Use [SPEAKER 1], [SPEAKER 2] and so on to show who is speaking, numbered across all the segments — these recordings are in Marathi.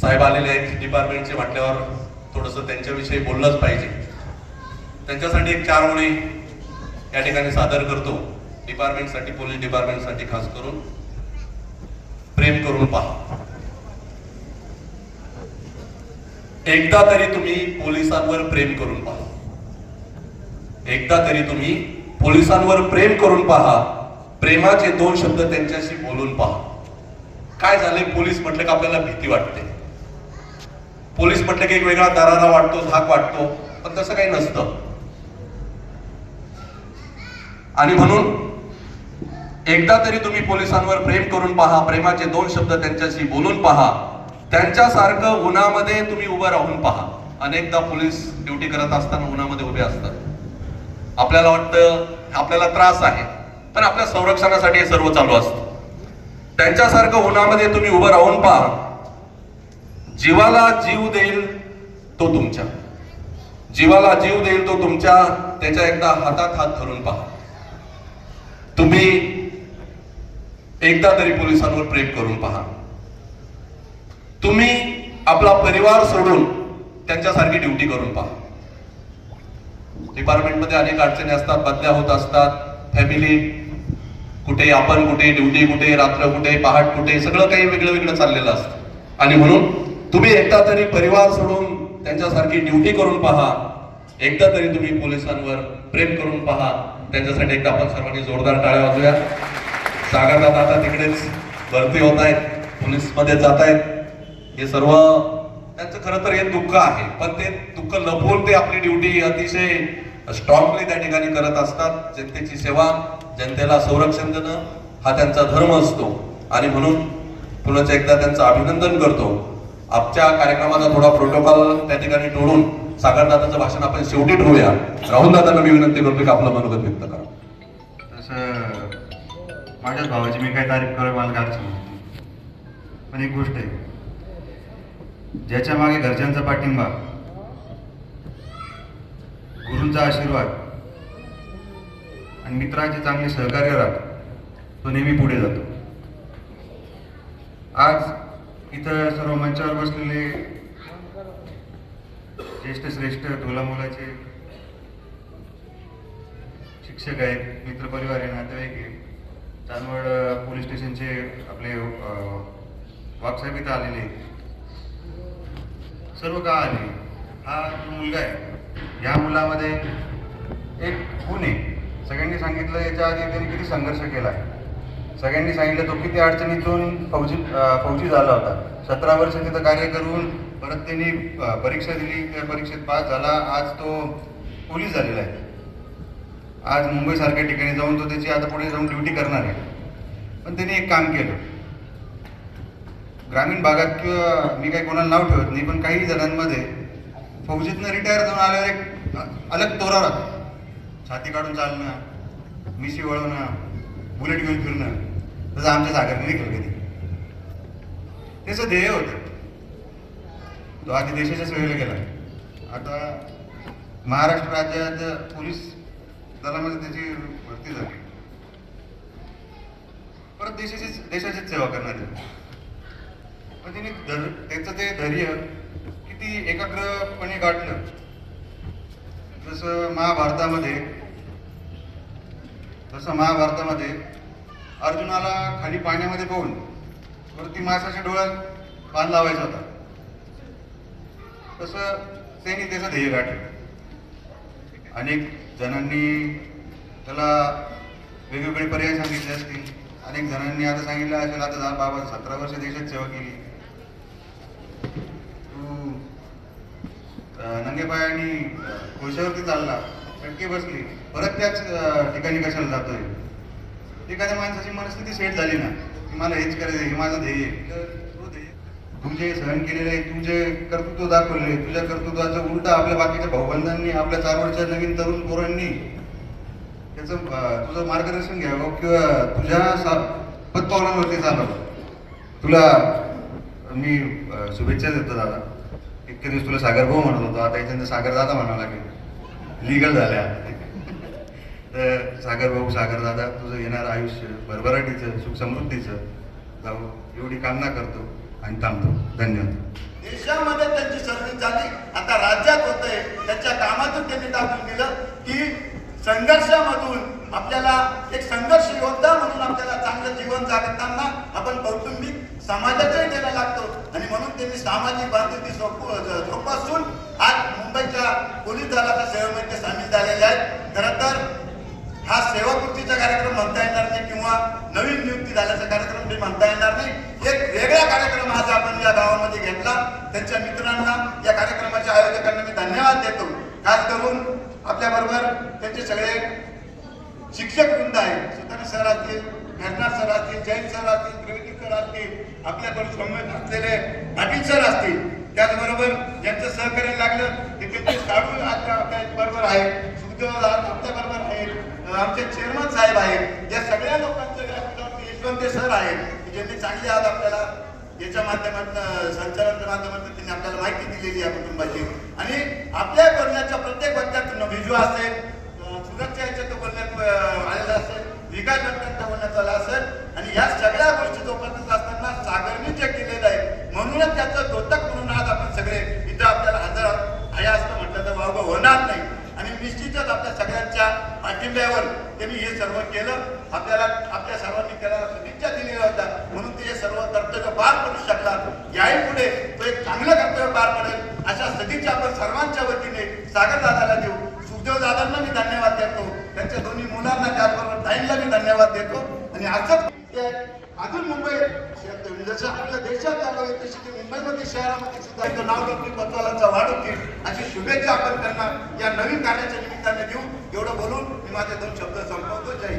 [SPEAKER 1] साहेब आलेले आहेत डिपार्टमेंटचे म्हटल्यावर थोडंसं त्यांच्याविषयी बोललंच पाहिजे. त्यांच्यासाठी एक चार ओळी या ठिकाणी सादर करतो. डिपार्टमेंटसाठी पोलीस डिपार्टमेंटसाठी खास करून. प्रेम करून पहा. एकदा तरी तुम्ही पोलिसांवर प्रेम करून पहा. एकदा तरी तुम्ही पोलिसांवर प्रेम करून पहा. प्रेमाचे दोन शब्द त्यांच्याशी बोलून पहा. काय झाले? पोलीस म्हटलं का आपल्याला भीती वाटते. पोलीस म्हटलं की एक वेगळा दरारा वाटतो धाक वाटतो पण तसं काही नसतं. आणि म्हणून एकदा तरी तुम्ही पोलिसांवर प्रेम करून पहा प्रेमाचे दोन शब्द त्यांच्याशी बोलून पहा त्यांच्यासारखं उन्हामध्ये तुम्ही उभं राहून पहा. अनेकदा पोलीस ड्युटी करत असताना उन्हामध्ये उभे असतात. आपल्याला वाटतं आपल्याला त्रास आहे पण आपल्या संरक्षणासाठी हे सर्व चालू असतं. त्यांच्यासारखं उन्हामध्ये तुम्ही उभं राहून पहा जीवाला जीव देईल तो तुमच्या. जीवाला जीव देईल तो तुमच्या त्याच्या एकदा हातात हात धरून पहा. तुम्ही एकदा तरी पोलिसांवर प्रेम करून पहा. तुम्ही आपला परिवार सोडून त्यांच्यासारखी ड्युटी करून पहा. डिपार्टमेंटमध्ये अनेक अडचणी असतात बदल्या होत असतात. फॅमिली कुठे आपण कुठे ड्युटी कुठे रात्र कुठे पहाट कुठे सगळं काही वेगळं वेगळं चाललेलं असतं. आणि म्हणून तुम्ही एकदा तरी परिवार सोडून त्यांच्यासारखी ड्युटी करून पहा. एकदा तरी तुम्ही पोलिसांवर प्रेम करून पहा. त्यांच्यासाठी एकदा आपण सर्वांनी जोरदार टाळ्या वाजूया सागरदादा आता तिकडेच भरती होत आहेत. पोलीसमध्ये जात आहेत. हे सर्व त्यांचं खरं तर हे दुःख आहे. पण ते दुःख लपवून ते आपली ड्युटी अतिशय स्ट्रॉंगली त्या ठिकाणी करत असतात. जनतेची सेवा जनतेला संरक्षण देणं हा त्यांचा धर्म असतो. आणि म्हणून पुन्हा एकदा त्यांचं अभिनंदन करतो. आमच्या कार्यक्रमाचा थोडा प्रोटोकॉल त्या ठिकाणी टोळून सागरदादाचं भाषण आपण शेवटी ठेवूया. राहुल दादांना मी विनंती करतो की आपलं मनोगत व्यक्त करा.
[SPEAKER 2] तसं माझ्याच भावाची मी काही तारीफ करावी मला काय पण एक गोष्ट आहे. ज्याच्या मागे घरच्यांचा पाठिंबा गुरूंचा आशीर्वाद आणि मित्राचे चांगले सहकार्य राहत तो नेहमी पुढे जातो. आज इथं सर्व मंचावर बसलेले ज्येष्ठ श्रेष्ठ टोला मुलाचे शिक्षक आहेत मित्रपरिवार आहे नातेवाईक आहे चांदवड पोलीस स्टेशनचे आपले वाकसाहेब इथं आलेले सर्व का आले? हा जो मुलगा आहे या मुलामध्ये एक गुण आहे. सगळ्यांनी सांगितलं याच्या आधी त्यांनी किती संघर्ष केला आहे. सगळ्यांनी सांगितलं तो किती अडचणीतून फौजी फौजी झाला होता. सतरा वर्ष तिथं कार्य करून परत त्यांनी परीक्षा दिली त्या परीक्षेत पास झाला. आज तो पोलीस झालेला आहे. आज मुंबईसारख्या ठिकाणी जाऊन तो त्याची आता पुढे जाऊन ड्युटी करणार आहे. पण त्याने एक काम केलं. ग्रामीण भागात किंवा मी काही कोणाला नाव ठेवत नाही पण काही जणांमध्ये फौजीतनं रिटायर जाऊन आल्यावर एक अलग तोरा राहतो. छाती काढून चालणं मिशी वळवणं बुलेट घेऊन फिरणं तसं आमच्या सागरने केलं कधी. त्याचं ध्येय होतं. तो आधी देशाच्या सेवेला गेला. आता महाराष्ट्र राज्यात पोलीस दलामध्ये त्याची भरती झाली. परत देशाचीच देशाचीच सेवा करणार पण त्यांनी धर त्याचं ते धैर्य किती एकाग्रपणे गाठलं. जसं महाभारतामध्ये तसं महाभारतामध्ये अर्जुनाला खाली पाण्यामध्ये पाहून वरती माशाच्या डोळ्यात बांध लावायचा होता. तसं त्यांनी त्याचं ध्येय गाठलं. अनेक जणांनी त्याला वेगवेगळे पर्याय सांगितले असतील. अनेक जणांनी आता सांगितलं असेल आता जा बाबा सतरा वर्ष देशात सेवा केली. तू नंगे पायानी अं, कोळशावरती चालला. चटके बसली. परत त्याच ठिकाणी कशाला जातोय? एखाद्या माणसाची मनस्थिती सेट झाली ना की मला हेच करायचं हे माझं ध्येय आहे. तर तो ध्येय तू जे सहन केलेलं आहे तू जे कर्तृत्व दाखवले तुझ्या कर्तृत्वाचं उलट आपल्या बाकीच्या भाऊबंधांनी आपल्या चार नवीन तरुण पोरांनी त्याचं तुझं मार्गदर्शन घ्यावं किंवा तुझ्या पदपावलांवरती चालावं? तुला मी शुभेच्छा देतो दादा. इतके दिवस तुला सागर भाऊ म्हणत होतो आता याच्यानंतर सागर दादा म्हणावं लागेल. लिगल झाल्या. तर सागर भाऊ सागर दादा तुझं येणारं आयुष्य भरभराटीचं सुख समृद्धीचं. जाऊ एवढी कामना करतो आणि थांबतो. धन्यवाद.
[SPEAKER 3] देशामध्ये त्यांची सर्व्हिस झाली. आता राज्यात होतंय. त्याच्या कामातून त्यांनी दाखवून दिलं की संघर्षामधून आपल्याला एक संघर्ष योद्धा म्हणून आपल्याला चांगलं जीवन जागताना आपण कौटुंबिक समाजाचंही देणं लागतो. आणि म्हणून त्यांनी सामाजिक बांधिलकी जोप- जोपासून आज मुंबईच्या पोलीस दलाच्या सेवेमध्ये सामील झालेले आहेत. खरं तर हा सेवाकृतीचा कार्यक्रम म्हणता येणार नाही किंवा नवीन नियुक्ती झाल्याचा कार्यक्रम ते म्हणता येणार नाही. एक वेगळा कार्यक्रम आज आपण या गावामध्ये घेतला. त्यांच्या मित्रांना या कार्यक्रमाच्या आयोजकांना मी धन्यवाद देतो. खास करून आपल्या बरोबर त्यांचे सगळे शिक्षक वृंद आहे सुतार सर असतील घटना सर असतील जैन सर असतील त्रिवेदी सर असतील आपल्याकडून संबंध असलेले पाटील सर असतील. त्याचबरोबर यांचं सहकार्य लागलं. ते त्यांचे साडू बरोबर आहे? सुखदेव आमच्या बरोबर आहेत. आमचे चेअरमन साहेब आहेत. या सगळ्या लोकांचं यशवंत सर आहेत. ज्यांनी चांगली आज आपल्याला. याच्या माध्यमातून संचालनाच्या माध्यमातून त्यांनी आपल्याला माहिती दिलेली आहे कुटुंबाची. आणि आपल्या करण्याच्या प्रत्येक वाक्यातून विजू असेल सुरक्षा याच्या तो बोलण्यात आलेला असेल विकास घटकांचा बोलण्यात आला असेल आणि या सगळ्या गोष्टी जोपासत असताना सागरनी जे केलेलं आहे म्हणूनच त्याचं द्योतक म्हणून आज आपण सगळे इथं आपल्याला हजर आहे असं म्हटलं तर वावगं होणार नाही आणि निश्चितच आपल्या सगळ्यांच्या पाठिंब्यावर त्यांनी हे सर्व केलं आपल्याला आपल्या सर्वांनी त्याला सदिच्छा दिलेल्या होत्या म्हणून ते हे सर्व कर्तव्य पार पडू शकला याही पुढे तो एक चांगलं कर्तव्य पार पडेल अशा सदिच्छा आपण सर्वांच्या वतीने सागर दादाला देऊ सुखदेव दादांना मी धन्यवाद देतो. त्यांच्या दोन्ही मुलांना त्याचबरोबर ताईंना मी धन्यवाद देतो. आणि असंच अजून मुंबई जसं आपल्या देशात चालू आहे तशी ते मुंबईमध्ये शहरामध्ये सुद्धा इथं नाव लोकली पतवालांचा वाढवतील अशी शुभेच्छा आपण त्यांना या नवीन कार्याच्या निमित्ताने देऊ एवढं बोलून मी माझे दोन शब्द संपवतो. जय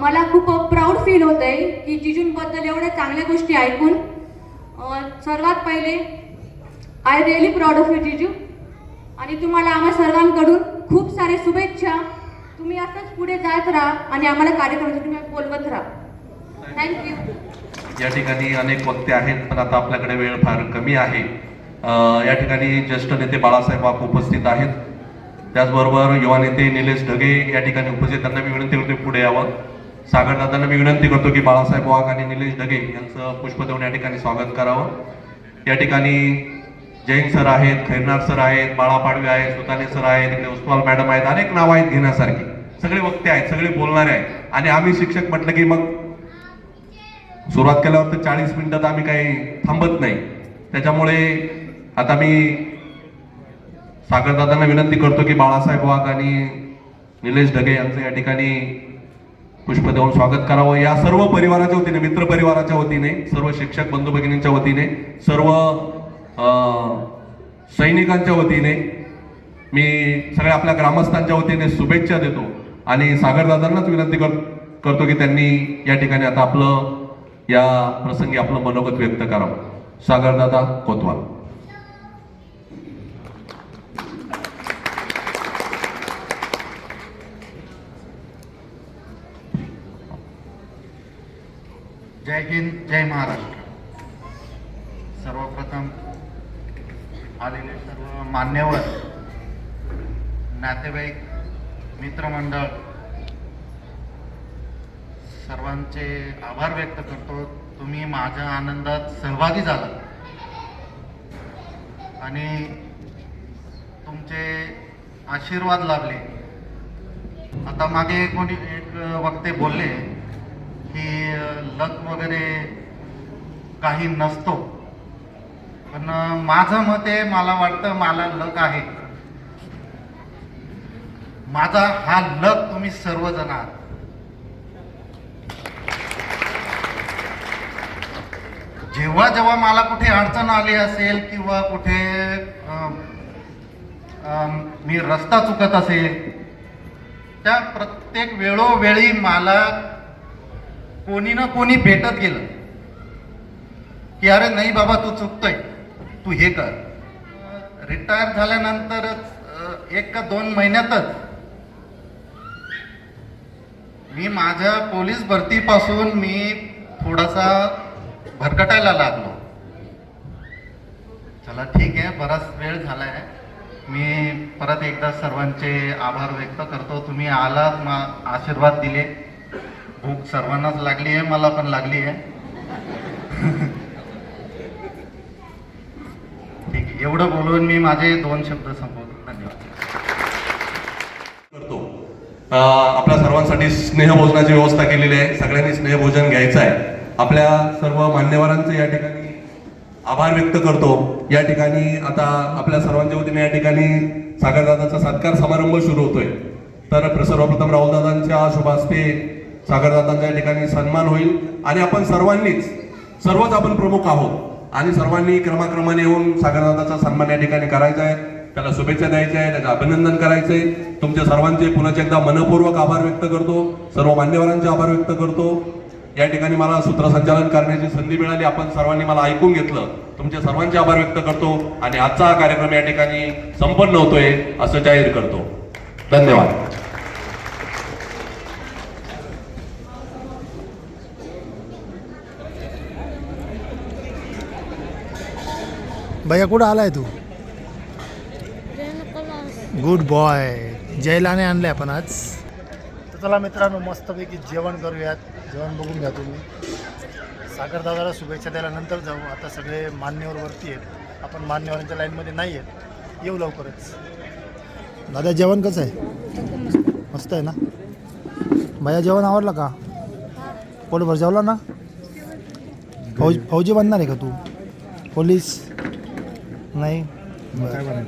[SPEAKER 4] मला खूप प्राऊड फील होत आहे की जिजूंबद्दल एवढ्या चांगल्या गोष्टी ऐकून सर्वात पहिले I really proud of you जिजू. आणि तुम्हाला आम्हा सर्वांकडून खूप सारे शुभेच्छा. तुम्ही असंच पुढे जात राहा आणि आम्हाला कार्यक्रमासाठी तुम्ही बोलवत राहा. थँक्यू
[SPEAKER 1] या ठिकाणी अनेक वक्ते आहेत पण आता आपल्याकडे वेळ फार कमी आहे. या ठिकाणी ज्येष्ठ नेते बाळासाहेब वाघ उपस्थित आहेत. त्याचबरोबर युवा नेते निलेश ढगे या ठिकाणी उपस्थित त्यांना मी विनंती करतो पुढे यावं. सागरदादांना मी विनंती करतो की बाळासाहेब वाघ आणि निलेश ढगे यांचं पुष्प देऊन या ठिकाणी स्वागत करावं. या ठिकाणी जैन सर आहेत खैरनार सर आहेत बाळा पाडवे आहेत सुताने सर आहेत इकडे उस्माल मॅडम आहेत अनेक नावं आहेत घेण्यासारखी. सगळे वक्ते आहेत सगळे बोलणारे आहेत. आणि आम्ही शिक्षक म्हटलं की मग सुरुवात केल्यावर तर चाळीस मिनिटात आम्ही काही थांबत नाही. त्याच्यामुळे आता मी सागरदादांना विनंती करतो की बाळासाहेब वाघ आणि निलेश ढगे यांचं या ठिकाणी पुष्प देऊन स्वागत करावं. या सर्व परिवाराच्या वतीने मित्र परिवाराच्या वतीने सर्व शिक्षक बंधू भगिनींच्या वतीने सर्व सैनिकांच्या वतीने मी सगळ्या आपल्या ग्रामस्थांच्या वतीने शुभेच्छा देतो आणि सागरदादांनाच विनंती कर करतो की त्यांनी या ठिकाणी आता आपलं या प्रसंगी आपलं मनोगत व्यक्त करावं. सागरदादा कोतवाल.
[SPEAKER 5] जय हिंद जय महाराष्ट्र सर्वप्रथम आलेले सर्व मान्यवर नातेवाईक मित्रमंडळ सर्वांचे आभार व्यक्त करतो. तुम्ही माझ्या आनंदात सहभागी झाला. आणि तुमचे आशीर्वाद लाभले. आता मागे कोणी एक वक्ते बोलले की लक वगैरे काही नसतो. पण माझं मत आहे मला वाटतं मला लक आहे. माझा हा लक तुम्ही सर्वजण आहात. जेव्हा जेव्हा मला कुठे अडचण आली असेल किंवा कुठे मी रस्ता चुकत असेल त्या प्रत्येक वेळोवेळी मला कोणी ना कोणी भेटत गेलं. की अरे नाही बाबा तू चुकतोय. तू हे कर. रिटायर झाल्यानंतरच एक का दोन महिन्यातच मी माझ्या पोलीस भरतीपासून मी थोडासा भरकटायला लागलो. चला ठीक आहे बराच वेळ झाला आहे मी परत एकदा सर्वांचे आभार व्यक्त करतो. तुम्ही आलात मा आशीर्वाद दिले. भूक सर्वांनाच लागली आहे मला पण लागली आहे. एवढं बोलून मी माझे दोन शब्द संपवतो. धन्यवाद.
[SPEAKER 1] करतो. आपल्या सर्वांसाठी स्नेहभोजनाची व्यवस्था केलेली आहे. सगळ्यांनी स्नेहभोजन घ्यायचं आहे. आपल्या सर्व मान्यवरांचे या ठिकाणी आभार व्यक्त करतो. या ठिकाणी आता आपल्या सर्वांच्या वतीने या ठिकाणी सागरदादाचा सत्कार समारंभ सुरू होतोय. तर सर्वप्रथम राहुलदादांच्या शुभास्ते सागरदादांच्या या ठिकाणी सन्मान होईल. आणि आपण सर्वांनीच सर्वच आपण प्रमुख आहोत. आणि सर्वांनी क्रमाक्रमाने येऊन सागरदादाचा सन्मान या ठिकाणी करायचा आहे. त्याला शुभेच्छा द्यायच्या आहे त्याचं अभिनंदन करायचंय तुमच्या सर्वांचे पुन्हा एकदा मनपूर्वक आभार व्यक्त करतो. सर्व मान्यवरांचे आभार व्यक्त करतो. या ठिकाणी मला सूत्रसंचालन करण्याची संधी मिळाली. आपण सर्वांनी मला ऐकून घेतलं. तुमचे सर्वांचे आभार व्यक्त करतो आणि आजचा हा कार्यक्रम या ठिकाणी संपन्न होतोय असं जाहीर करतो. धन्यवाद.
[SPEAKER 6] भैया कुठं आलाय तू? गुड बॉय जयलाने आणले आपण आज. तर चला मित्रांनो मस्तपैकी जेवण करूयात. जेवण बघून घ्या तुम्ही. सागरदादाला शुभेच्छा द्यायला नंतर जाऊ. आता सगळे मान्यवर वरती आहेत. आपण मान्यवरांच्या लाईनमध्ये नाही आहेत. येऊ लवकरच. दादा जेवण कसं आहे? मस्त आहे ना? भैया जेवण आवडलं का? पोटभर जेवला ना? फौज फौजी बनणार आहे का तू? पोलीस? नाही बरं.